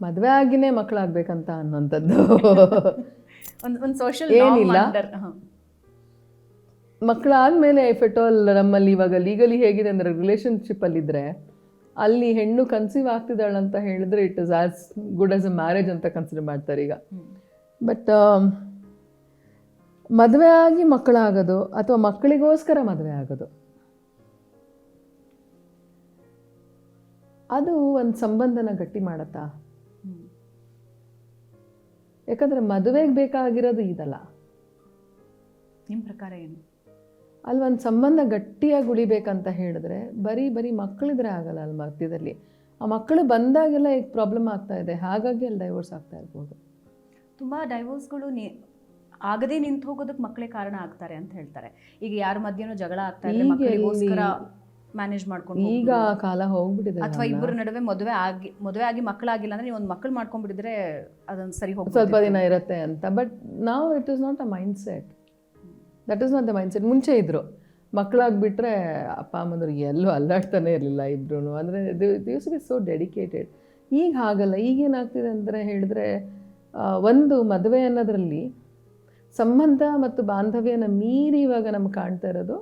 ಮದುವೆ ಆಗಿನೇ ಮಕ್ಕಳಾಗಬೇಕಂತ ಅನ್ನೋಂಥದ್ದು ಒಂದು ಒಂದು ಸೋಷಿಯಲ್ ಏನಿಲ್ಲ. ಮಕ್ಕಳಾದ್ಮೇಲೆ ಇಫ್ ಎಟ್ ಆಲ್ ನಮ್ಮಲ್ಲಿ ಇವಾಗ ಲೀಗಲಿ ಹೇಗಿದೆ ಅಂದರೆ ರಿಲೇಷನ್ಶಿಪ್ಪಲ್ಲಿದ್ದರೆ ಅಲ್ಲಿ ಹೆಣ್ಣು ಕನ್ಸೀವ್ ಆಗ್ತಿದ್ದಾಳೆ ಅಂತ ಹೇಳಿದ್ರೆ it is as good as a marriage ಅಂತ ಕನ್ಸಿಡರ್ ಮಾಡ್ತಾರೆ ಈಗ. ಬಟ್ ಮದುವೆ ಆಗಿ ಮಕ್ಕಳಾಗೋದು ಅಥವಾ ಮಕ್ಕಳಿಗೋಸ್ಕರ ಮದುವೆ ಆಗೋದು? ಅದು ಒಂದು ಸಂಬಂಧನ ಗಟ್ಟಿ ಮಾಡತ್ತಾ? ಯಾಕಂದ್ರೆ ಮದುವೆಗೆ ಬೇಕಾಗಿರೋದು ಇದಲ್ಲ. ನಿಮ್ಮ ಪ್ರಕಾರ ಏನು? ಅಲ್ಲಿ ಒಂದು ಸಂಬಂಧ ಗಟ್ಟಿಯಾಗಿ ಉಳಿಬೇಕಂತ ಹೇಳಿದ್ರೆ ಬರೀ ಬರೀ ಮಕ್ಕಳಿದ್ರೆ ಆಗಲ್ಲ ಅಲ್ಲಿ ಮಧ್ಯದಲ್ಲಿ. ಆ ಮಕ್ಕಳು ಬಂದಾಗೆಲ್ಲ ಈಗ ಪ್ರಾಬ್ಲಮ್ ಆಗ್ತಾ ಇದೆ. ಹಾಗಾಗಿ ಅಲ್ಲಿ ಡೈವೋರ್ಸ್ ಆಗ್ತಾ ಇರ್ಬೋದು. ತುಂಬ ಡೈವೋರ್ಸ್ಗಳು ನೀ ಆಗದೇ ನಿಂತು ಹೋಗೋದಕ್ಕೆ ಮಕ್ಕಳೇ ಕಾರಣ ಆಗ್ತಾರೆ ಅಂತ ಹೇಳ್ತಾರೆ. ಈಗ ಯಾರ ಮಧ್ಯನೂ ಜಗಳ ಆಗ್ತಾ ಇದೆ ಮ್ಯಾನೇಜ್ ಮಾಡ್ಕೊಂಡು ಈಗ ಕಾಲ ಹೋಗ್ಬಿಟ್ಟಿದೆ ಅಥವಾ ಇಬ್ಬರ ನಡುವೆ ಮದುವೆ ಆಗಿ ಮದುವೆ ಆಗಿ ಮಕ್ಕಳಾಗಿಲ್ಲ ಅಂದ್ರೆ ನೀವು ಒಂದು ಮಕ್ಕಳು ಮಾಡ್ಕೊಂಡ್ಬಿಟ್ಟಿದ್ರೆ ಅದನ್ನ ಸರಿ ಹೋಗಿ ಸ್ವಲ್ಪ ದಿನ ಇರುತ್ತೆ ಅಂತ. ಬಟ್ ನಾವು it is not a mindset that is not the mindset ಮುಂಚೆ ಇದ್ರು. ಮಕ್ಕಳಾಗ್ಬಿಟ್ರೆ ಅಪ್ಪ ಅಮ್ಮಂದ್ರು ಎಲ್ಲೂ ಅಲ್ಲಾಡ್ತಾನೆ ಇರಲಿಲ್ಲ ಇಬ್ರು ಅಂದರೆ ದಿವ್ಸ ಬಿ ಸೋ ಡೆಡಿಕೇಟೆಡ್ ಈಗ ಹಾಗಲ್ಲ. ಈಗೇನಾಗ್ತಿದೆ ಅಂದರೆ ಹೇಳಿದ್ರೆ ಒಂದು ಮದುವೆ ಅನ್ನೋದ್ರಲ್ಲಿ ಸಂಬಂಧ ಮತ್ತು ಬಾಂಧವ್ಯನ ಮೀರಿ ಇವಾಗ ನಮ್ಗೆ ಕಾಣ್ತಾ ಇರೋದು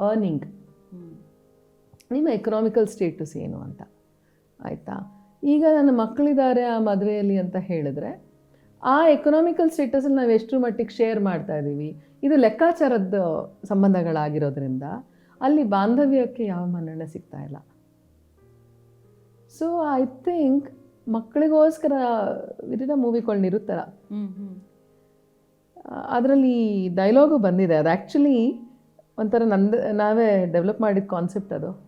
ಅರ್ನಿಂಗ್ ನಿಮ್ಮ ಎಕನಾಮಿಕಲ್ ಸ್ಟೇಟಸ್ ಏನು ಅಂತ. ಆಯಿತಾ? ಈಗ ನನ್ನ ಮಕ್ಕಳಿದ್ದಾರೆ ಆ ಮದುವೆಯಲ್ಲಿ ಅಂತ ಹೇಳಿದ್ರೆ ಆ ಎಕನಾಮಿಕಲ್ ಸ್ಟೇಟಸಲ್ಲಿ ನಾವು ಎಷ್ಟರ ಮಟ್ಟಿಗೆ ಶೇರ್ ಮಾಡ್ತಾ ಇದ್ದೀವಿ ಇದು ಲೆಕ್ಕಾಚಾರದ ಸಂಬಂಧಗಳಾಗಿರೋದ್ರಿಂದ ಅಲ್ಲಿ ಬಾಂಧವ್ಯಕ್ಕೆ ಯಾವ ಮನ್ನಣೆ ಸಿಗ್ತಾ ಇಲ್ಲ. ಸೊ ಐ ಥಿಂಕ್ ಮಕ್ಕಳಿಗೋಸ್ಕರ ಮೂವಿಗಳನ್ನಿರುತ್ತಲ್ಲ ಹ್ಮ್ ಹ್ಮ್. ಅದರಲ್ಲಿ ಡೈಲಾಗು ಬಂದಿದೆ. ಅದು ಆ್ಯಕ್ಚುಲಿ ಒಂಥರ ನಂದು ನಾವೇ ಡೆವಲಪ್ ಮಾಡಿದ ಕಾನ್ಸೆಪ್ಟ್ ಅದು.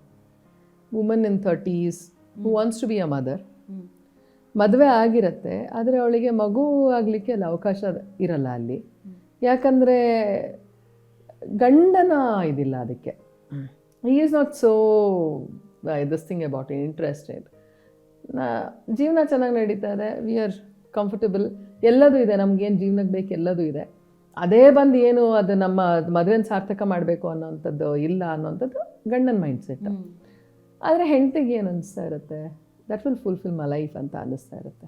Woman in thirties who wants to be a mother ಮದುವೆ ಆಗಿರತ್ತೆ ಆದರೆ ಅವಳಿಗೆ ಮಗು ಆಗಲಿಕ್ಕೆ ಅಲ್ಲಿ ಅವಕಾಶ ಇರಲ್ಲ ಅಲ್ಲಿ. ಯಾಕಂದರೆ ಗಂಡನ ಇದಿಲ್ಲ ಅದಕ್ಕೆ. ಈ is not so this thing about interested ಜೀವನ ಚೆನ್ನಾಗಿ ನಡೀತಾ ಇದೆ ವಿ ಆರ್ ಕಂಫರ್ಟಬಲ್ ಎಲ್ಲದೂ ಇದೆ ನಮಗೇನು ಜೀವನಕ್ಕೆ ಬೇಕು ಎಲ್ಲದೂ ಇದೆ. ಅದೇ ಬಂದು ಏನು ಅದು ನಮ್ಮ ಮದುವೆನ ಸಾರ್ಥಕ ಮಾಡಬೇಕು ಅನ್ನೋವಂಥದ್ದು ಇಲ್ಲ ಅನ್ನೋವಂಥದ್ದು ಗಂಡನ ಮೈಂಡ್ ಸೆಟ್ ಆದರೆ ಹೆಂಡತಿಗೆ ಏನು ಅನಿಸ್ತಾ ಇರುತ್ತೆ? That will fulfil my life ಅಂತ ಅನ್ನಿಸ್ತಾ ಇರುತ್ತೆ.